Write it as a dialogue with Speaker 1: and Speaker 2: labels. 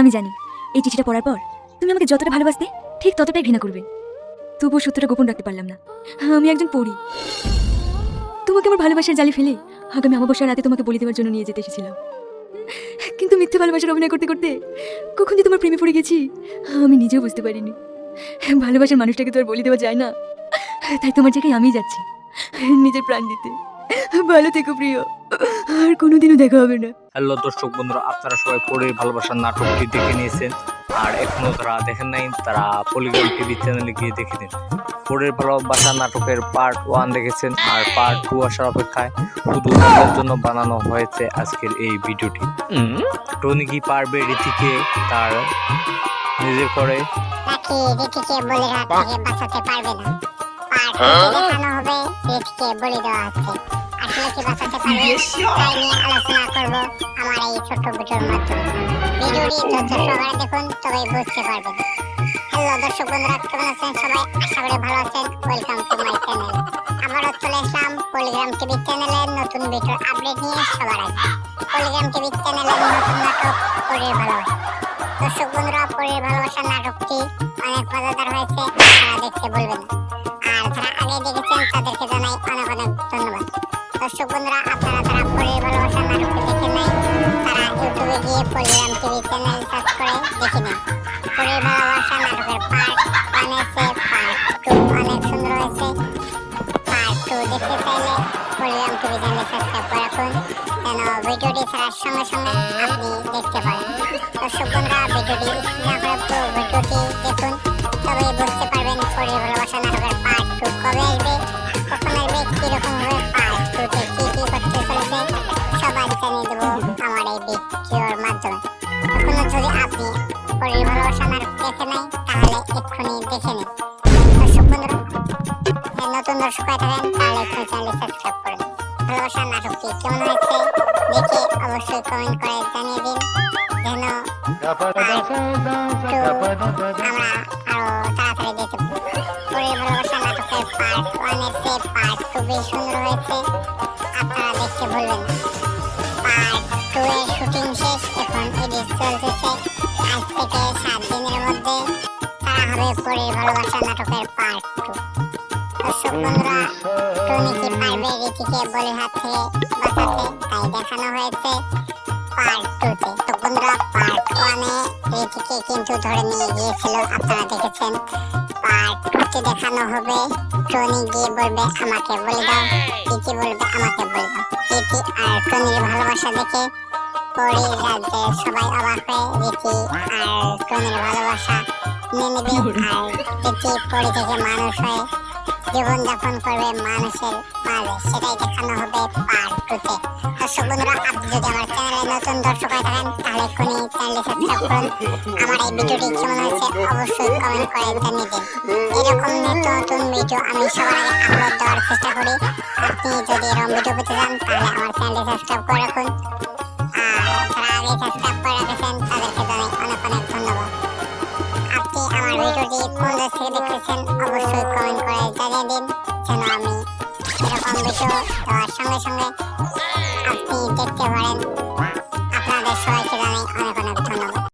Speaker 1: আমি জানি, এই চিঠিটা পড়ার পর তুমি আমাকে যতটা ভালোবাসতে ঠিক ততটাই ঘৃণা করবে। তবুও সত্যটা গোপন রাখতে পারলাম না। আমি একজন পড়ি তোমাকে আমার ভালোবাসার জালে ফেলে আগামী অমাবস্যার রাতে তোমাকে বলে দেওয়ার জন্য নিয়ে যেতে এসেছিলাম। কিন্তু মিথ্যে ভালোবাসার অভিনয় করতে করতে কখন যে তোমার প্রেমে পড়ে গেছি আমি নিজেও বুঝতে পারিনি। ভালোবাসার মানুষটাকে তো আর বলে দেওয়া যায় না। তাই তোমার জায়গায় আমিই যাচ্ছি, নিজের প্রাণ দিতে। ভালো থেকো, প্রিয়। আর কোনোদিনও দেখা হবে না।
Speaker 2: হ্যালো দর্শক বন্ধুরা আপনারা সবাই পড়ে ভালোবাসার নাটকটি দেখে নিয়েছেন। আর এখনও যারা দেখেন নাই তারা পলিগ্রাম টিভি চ্যানেলে গিয়ে দেখে নিন। পরের ভালোবাসা নাটকের পার্ট ওয়ান দেখেছেন। আর পার্ট টু আসার অপেক্ষায় শুধু তাদের জন্য বানানো হয়েছে আজকের এই ভিডিওটি। টনি কি পারবে রীতিকে তার নিজের করে
Speaker 3: নাকি রীতিকে থেকে বাঁচাতে পারবে না? পার্ট দেখানো হবে রীতিকে বলি দেওয়া হচ্ছে আসলে কি বাঁচাতে পারবে তাই নিয়ে আলোচনা করব আমার এই ছোট্ট ভিডিওর মাধ্যমে। ভিডিওটি ধৈর্য সহকারে দেখুন তবেই বুঝতে পারবেন। হ্যালো দর্শক বন্ধুরা কেমন আছেন সবাই? আশা করি ভালো আছেন। ওয়েলকাম টু মাই চ্যানেল আবারও চলে আসলাম পলিগ্রাম টিভি চ্যানেলের নতুন ভিডিওর আপডেট নিয়ে সবার আগে। পলিগ্রাম টিভি চ্যানেলের নতুন নাটক পরির ভালোবাসা। দর্শক বন্ধুরা পরের ভালোবাসার নাটকটি অনেক মজাদার হয়েছে। বন্ধুরা, আপনারা যারা পরের ভালোবাসার নাটকটি দেখেন নাই, তারা ইউটিউবে গিয়ে পরিগ্রাম টিভি চ্যানেল সার্চ করে দেখে নিন। পরের ভালোবাসার নাটকের পার্ট ওয়ান এসে পার্ট টু অনেক সুন্দর হয়েছে পার্ট টু দেখতে চাইলে পরিগ্রাম টিভি চ্যানেল সাবস্ক্রাইব করে রাখুন। যেন ভিডিওটি ছাড়ার সঙ্গে সঙ্গে আপনি দেখতে পারেন। দর্শক বন্ধুরা ভিডিওটি পরের দেখে নাই তাহলে এক্ষুনি দেখে নিন দর্শক বন্ধুরা নতুন দর্শক হয়ে থাকেন, তাহলে এক্ষুনি চ্যানেল সাবস্ক্রাইব করুন। ভালোবাসার নাটকটি কেমন হয়েছে, দেখে অবশ্যই কমেন্ট করে জানিয়ে দিন, যেন আমরা আরও তাড়াতাড়ি দেখতে পারি। ভালোবাসা, নাটকের পার্ট ওয়ানের চেয়ে পার্ট টু বেশ সুন্দর হয়েছে, আপনারা দেখতে ভুলবেন পার্ট টু এর শুটিং শেষ, এখন এডিট চলতেছে। আজ থেকে সাত দিনের মধ্যে তারা হবে পরে ভালোবাসা নাটকের পার্ট টু দর্শক বন্ধুরা টনি কি পারবে রীতিকে বলে হাত থেকে বাঁচাতে তাই দেখানো হয়েছে পার্ট টুতে তো বন্ধুরা পার্ট ওয়ানে রীতিকে কিন্তু ধরে নিয়ে গিয়েছিল আপনারা দেখেছেন পার্ট টুতে দেখানো হবে টনি গিয়ে বলবে আমাকে বলে দাও রীতি বলবে আমাকে বলে দাও রীতি আর টনির ভালোবাসা দেখে পরি রাজ্যের সবাই অবাক হয়ে রীতি আর টনির ভালোবাসা নিয়ে নেবে আর রীতি পরি থেকে মানুষ হয়ে জীবনযাপন করবে মানুষের মাঝে। সেটাই দেখানো হবে পার্ট টুতে দর্শক বন্ধুরা আপনি যদি আমার চ্যানেলে নতুন দর্শক হয়ে থাকেন তাহলে এক্ষুনি চ্যানেলটি সাবস্ক্রাইব করুন। আমার এই ভিডিওটি কেমন হয়েছে অবশ্যই কমেন্ট করে জানিয়ে দিন। এরকম নিত্য নতুন ভিডিও আমি সবার আগে আপলোড দেওয়ার চেষ্টা করি। আপনি যদি এরকম ভিডিও পেতে চান তাহলে আমার চ্যানেলটি সাবস্ক্রাইব করে আমার ভিডিওটি কোন দেশ থেকে অবশ্যই কমেন্ট করে জানিয়ে দিন যেন আমি এরকম ভিডিও দেওয়ার সঙ্গে সঙ্গে আপনি দেখতে পারেন।